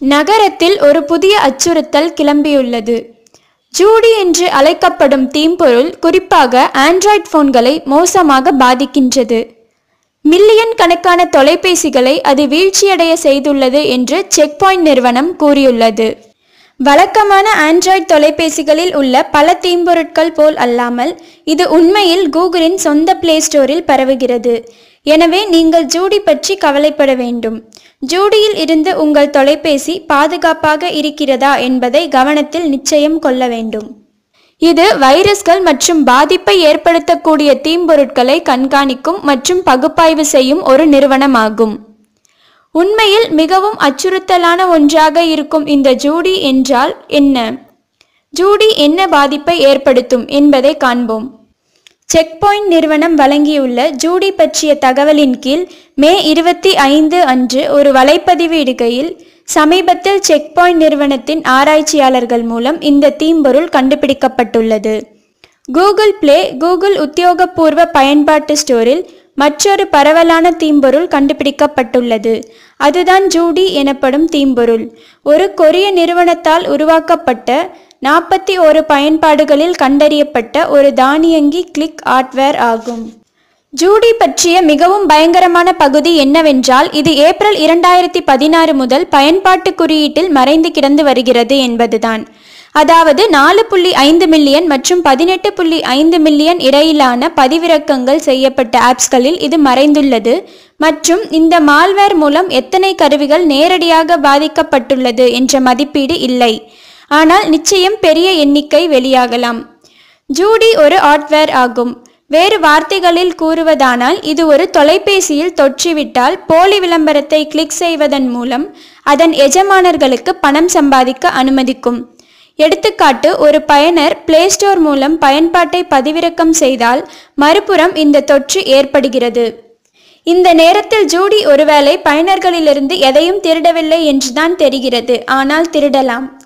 நகரத்தில் ஒரு புதிய அச்சுறுத்தல் கிளம்பியுள்ளது. ஜூடி என்று அழைக்கப்படும் தீம்பொருள் குறிப்பாக ஆண்ட்ராய்ட் போன்களை மோசமாக பாதிக்கின்றது. மில்லியன் கணக்கான தொலைபேசிகளை அது வீழ்ச்சியடைய செய்துள்ளது என்று செக் பாயிண்ட் நிறுவனம் கூறியுள்ளது. வழக்கமான ஆண்ட்ராய்ட் தொலைபேசிகளில் உள்ள பல தீம்பொருட்கள் போல் அல்லாமல் இது உண்மையில் கூகுளின் சொந்த பிளே ஸ்டோரில் பரவுகிறது. எனவே நீங்கள் ஜூடி பற்றி கவலைப்பட வேண்டும். ஜூடியில் இருந்து உங்கள் தொலைபேசி பாதுகாப்பாக இருக்கிறதா என்பதை கவனத்தில் நிச்சயம் கொள்ள வேண்டும். இது வைரஸ்கள் மற்றும் பாதிப்பை ஏற்படுத்தக்கூடிய தீம்பொருட்களை கண்காணிக்கும் மற்றும் பகுப்பாய்வு செய்யும் ஒரு நிறுவனமாகும். உண்மையில் மிகவும் அச்சுறுத்தலான ஒன்றாக இருக்கும் இந்த ஜூடி என்றால் என்ன? ஜூடி என்ன பாதிப்பை ஏற்படுத்தும் என்பதை காண்போம். செக் பாயிண்ட் நிறுவனம் வழங்கியுள்ள ஜூடி பற்றிய தகவலின் கீழ் மே இருபத்தி ஐந்து அன்று ஒரு வலைப்பதிவு இடுகையில் சமீபத்தில் செக் பாயிண்ட் நிறுவனத்தின் ஆராய்ச்சியாளர்கள் மூலம் இந்த தீம்பொருள் கண்டுபிடிக்கப்பட்டுள்ளது. கூகுள் பிளே கூகுள் உத்தியோகபூர்வ பயன்பாட்டு ஸ்டோரில் மற்றொரு பரவலான தீம்பொருள் கண்டுபிடிக்கப்பட்டுள்ளது. அதுதான் ஜூடி எனப்படும் தீம்பொருள். ஒரு கொரிய நிறுவனத்தால் உருவாக்கப்பட்ட நாற்பத்தி ஒரு பயன்பாடுகளில் கண்டறியப்பட்ட ஒரு தானியங்கி கிளிக் ஆர்ட்வேர் ஆகும். ஜூடி பற்றிய மிகவும் பயங்கரமான பகுதி என்னவென்றால் இது ஏப்ரல் இரண்டாயிரத்தி பதினாறு முதல் பயன்பாட்டு குறியீட்டில் மறைந்து கிடந்து வருகிறது என்பதுதான். அதாவது நாலு புள்ளி ஐந்து மில்லியன் மற்றும் பதினெட்டு புள்ளி ஐந்து மில்லியன் இடையிலான பதிவிறக்கங்கள் செய்யப்பட்ட ஆப்ஸ்களில் இது மறைந்துள்ளது மற்றும் இந்த மால்வேர் மூலம் எத்தனை கருவிகள் நேரடியாக பாதிக்கப்பட்டுள்ளது என்ற மதிப்பீடு இல்லை. ஆனால் நிச்சயம் பெரிய எண்ணிக்கை வெளியாகலாம். ஜூடி ஒரு ஆட்வேர் ஆகும். வேறு வார்த்தைகளில் கூறுவதானால் இது ஒரு தொலைபேசியில் தொற்றிவிட்டால் போலி விளம்பரத்தை கிளிக் செய்வதன் மூலம் அதன் எஜமானர்களுக்கு பணம் சம்பாதிக்க அனுமதிக்கும். எடுத்துக்காட்டு ஒரு பயனர் பிளே ஸ்டோர் மூலம் பயன்பாட்டை பதிவிறக்கம் செய்தால் மறுபுறம் இந்த தொற்று ஏற்படுகிறது. இந்த நேரத்தில் ஜூடி ஒருவேளை பயனர்களிலிருந்து எதையும் திருடவில்லை என்றுதான் தெரிகிறது. ஆனால் திருடலாம்.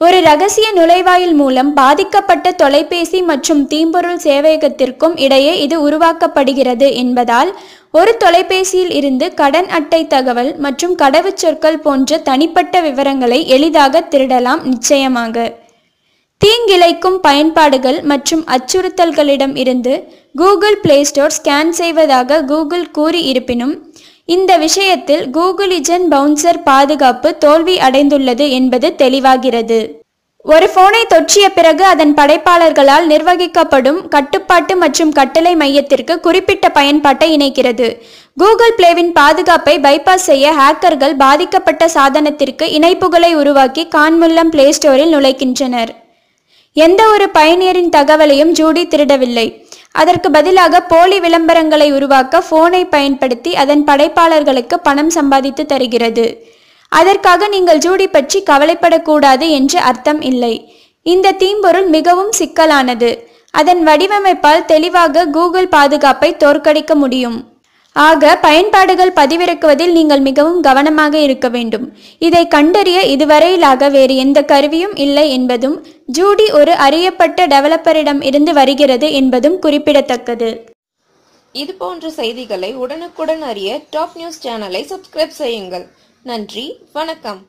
ஒரு ரகசிய நுழைவாயில் மூலம் பாதிக்கப்பட்ட தொலைபேசி மற்றும் தீம்பொருள் சேவையகத்திற்கும் இடையே இது உருவாக்கப்படுகிறது என்பதால் ஒரு தொலைபேசியில் இருந்து கடன் அட்டை தகவல் மற்றும் கடவுச்சொற்கள் போன்ற தனிப்பட்ட விவரங்களை எளிதாக திருடலாம் நிச்சயமாக. தீங்கிழைக்கும் பயன்பாடுகள் மற்றும் அச்சுறுத்தல்களிடம் இருந்து கூகுள் பிளே ஸ்டோர் ஸ்கேன் செய்வதாக கூகுள் கூறி இருப்பினும் இந்த விஷயத்தில் கூகுளிஜன் பவுன்சர் பாதுகாப்பு தோல்வி அடைந்துள்ளது என்பது தெளிவாகிறது. ஒரு போனை தொற்றிய பிறகு அதன் படைப்பாளர்களால் நிர்வகிக்கப்படும் கட்டுப்பாட்டு மற்றும் கட்டளை மையத்திற்கு குறிப்பிட்ட பயன்பாட்டை இணைக்கிறது. கூகுள் பிளேவின் பாதுகாப்பை பைபாஸ் செய்ய ஹேக்கர்கள் பாதிக்கப்பட்ட சாதனத்திற்கு இணைப்புகளை உருவாக்கி கான்முல்லம் பிளே ஸ்டோரில் நுழைக்கின்றனர். எந்த ஒரு பயணியரின் தகவலையும் ஜூடி திருடவில்லை. அதற்கு பதிலாக போலி விளம்பரங்களை உருவாக்க போனை பயன்படுத்தி அதன் படைப்பாளர்களுக்கு பணம் சம்பாதித்து தருகிறது. அதற்காக நீங்கள் ஜூடி பற்றி கவலைப்படக்கூடாது என்று அர்த்தம் இல்லை. இந்த தீம்பொருள் மிகவும் சிக்கலானது. அதன் வடிவமைப்பால் தெளிவாக கூகுள் பாதுகாப்பை தோற்கடிக்க முடியும். ஆக பயன்பாடுகள் பதிவிறக்குவதில் நீங்கள் மிகவும் கவனமாக இருக்க வேண்டும். இதை கண்டறிய இதுவரையிலாக வேறு எந்த கருவியும் இல்லை என்பதும் ஜூடி ஒரு அறியப்பட்ட டெவலப்பரிடம் இருந்து வருகிறது என்பதும் குறிப்பிடத்தக்கது. இது போன்ற செய்திகளை உடனுக்குடன் அறிய டாப் நியூஸ் சேனலை சப்ஸ்கிரைப் செய்யுங்கள். நன்றி வணக்கம்.